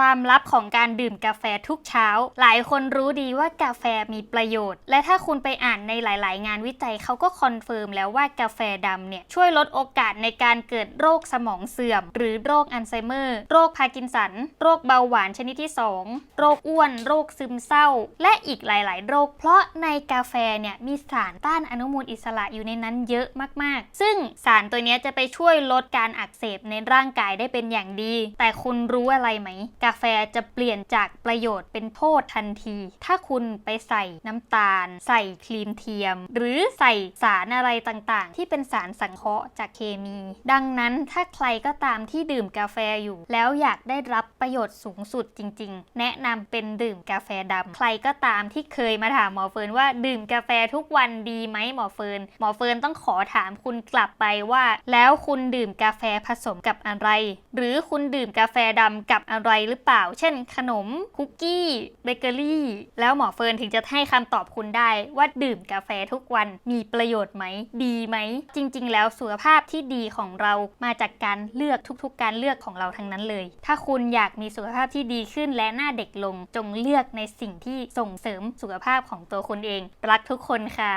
ความลับของการดื่มกาแฟทุกเช้า หลายคนรู้ดีว่ากาแฟมีประโยชน์ และถ้าคุณไปอ่านในหลาย ๆ งานวิจัยเขาก็คอนเฟิร์มแล้วว่ากาแฟดำเนี่ย ช่วยลดโอกาสในการเกิดโรคสมองเสื่อม หรือโรคอัลไซเมอร์ โรคพาร์กินสัน โรคเบาหวานชนิดที่ 2 โรคอ้วน โรคซึมเศร้า และอีกหลาย ๆ โรค เพราะในกาแฟเนี่ยมีสารต้านอนุมูลอิสระอยู่ในนั้นเยอะมาก ๆ ซึ่งสารตัวนี้จะไปช่วยลดการอักเสบในร่างกายได้เป็นอย่างดี แต่คุณรู้อะไรไหมกาแฟจะเปลี่ยนจากประโยชน์เป็นโทษทันที ถ้าคุณไปใส่น้ำตาล ใส่ครีมเทียม หรือใส่สารอะไรต่างๆ ที่เป็นสารสังเคราะห์จากเคมี ดังนั้นถ้าใครก็ตามที่ดื่มกาแฟอยู่ แล้วอยากได้รับประโยชน์สูงสุดจริง ๆ แนะนำเป็นดื่มกาแฟดำใครก็ตามที่เคยมาถามหมอเฟิร์นว่าดื่มกาแฟทุกวันดีไหมหมอเฟิร์นหมอเฟิร์นต้องขอถามคุณกลับไปว่า แล้วคุณดื่มกาแฟผสมกับอะไร หรือคุณดื่มกาแฟดำกับอะไรหรือเปล่า เช่น ขนมคุกกี้เบเกอรี่ แล้วหมอเฟิร์นถึงจะให้คำตอบคุณได้ ว่าดื่มกาแฟทุกวันมีประโยชน์ไหม ดีไหม จริง ๆ แล้วสุขภาพที่ดีของเรามาจากการเลือกทุกๆ การเลือกของเราทั้งนั้นเลย ถ้าคุณอยากมีสุขภาพที่ดีขึ้นและหน้าเด็กลง จงเลือกในสิ่งที่ส่งเสริมสุขภาพของตัวคุณเอง รักทุกคนค่ะ